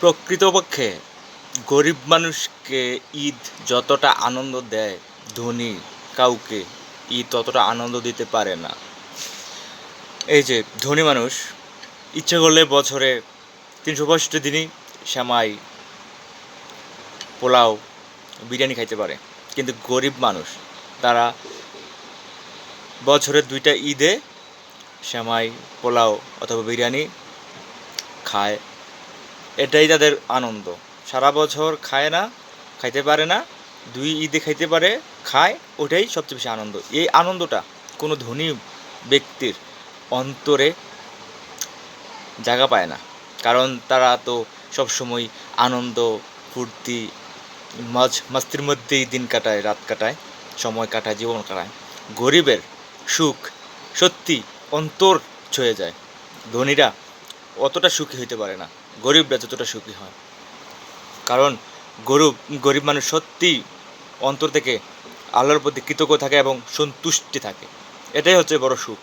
প্রকৃতপক্ষে গরিব মানুষকে ঈদ যতটা আনন্দ দেয়, ধনী কাউকে ঈদ ততটা আনন্দ দিতে পারে না। এই যে ধনী মানুষ, ইচ্ছে করলে বছরে তিনশো পঁয়ষট্টি দিনই শ্যামাই পোলাও, বিরিয়ানি খাইতে পারে। কিন্তু গরিব মানুষ, তারা বছরের দুইটা ঈদে শ্যামাই পোলাও অথবা বিরিয়ানি খায়। এটাই তাদের আনন্দ। সারা বছর খায় না, খাইতে পারে না, দুই ঈদে খাইতে পারে, খায়, ওটাই সবচেয়ে বেশি আনন্দ। এই আনন্দটা কোনো ধনী ব্যক্তির অন্তরে জায়গা পায় না। কারণ তারা তো সবসময় আনন্দ, ফুর্তি মজ মাস্তির মধ্যেই দিন কাটায়, রাত কাটায়, সময় কাটায়, জীবন কাটায়। গরিবের সুখ সত্যি অন্তর ছুঁয়ে যায়। ধনীরা অতটা সুখী হইতে পারে না। গরিবরা যতটা সুখী হয়। কারণ গরিব গরিব মানুষ সত্যি অন্তর থেকে আল্লাহর প্রতি কৃতজ্ঞ থাকে এবং সন্তুষ্টি থাকে। এটাই হচ্ছে বড় সুখ।